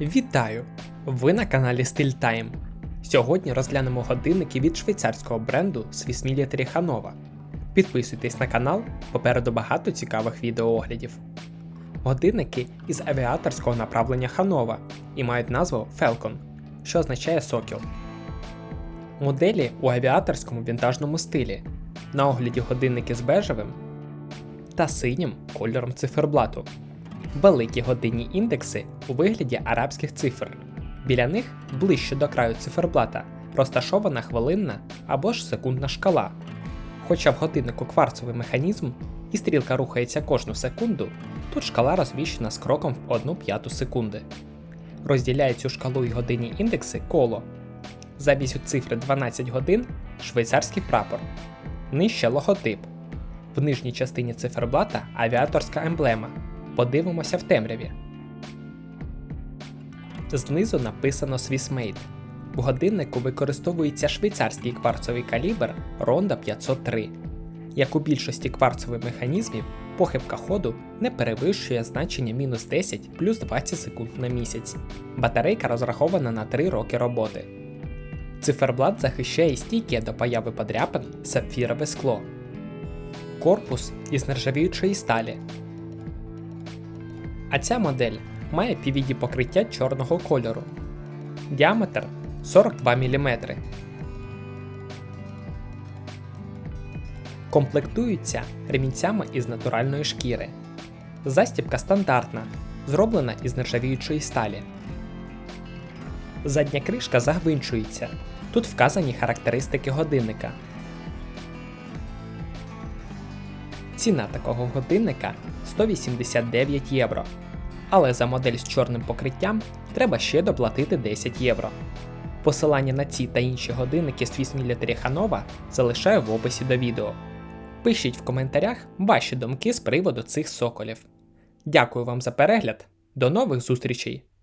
Вітаю! Ви на каналі Style Time. Сьогодні розглянемо годинники від швейцарського бренду Swiss Military Hanova. Підписуйтесь на канал, попереду багато цікавих відеооглядів. Годинники із авіаторського направлення Hanova і мають назву Falcon, що означає сокіл. Моделі у авіаторському вінтажному стилі. На огляді годинники з бежевим та синім кольором циферблату. Великі годинні індекси у вигляді арабських цифр. Біля них, ближче до краю циферблата, розташована хвилинна або ж секундна шкала. Хоча в годиннику кварцевий механізм і стрілка рухається кожну секунду, тут шкала розміщена з кроком в 1 п'яту секунди. Розділяє цю шкалу і годинні індекси коло. Замість цифри 12 годин швейцарський прапор. Нижче логотип. В нижній частині циферблата авіаторська емблема. Подивимося в темряві. Знизу написано Swissmade. В годиннику використовується швейцарський кварцовий калібр Ronda 503. Як у більшості кварцових механізмів, похибка ходу не перевищує значення мінус 10 плюс 20 секунд на місяць. Батарейка розрахована на 3 роки роботи. Циферблат захищає стійке до появи подряпин сапфірове скло. Корпус із нержавіючої сталі. А ця модель має PVD покриття чорного кольору. Діаметр 42 мм. Комплектуються ремінцями із натуральної шкіри. Застібка стандартна, зроблена із нержавіючої сталі. Задня кришка загвинчується. Тут вказані характеристики годинника. Ціна такого годинника 189 євро. Але за модель з чорним покриттям треба ще доплатити 10 євро. Посилання на ці та інші годинники Swiss Military Hanova залишаю в описі до відео. Пишіть в коментарях ваші думки з приводу цих соколів. Дякую вам за перегляд, до нових зустрічей!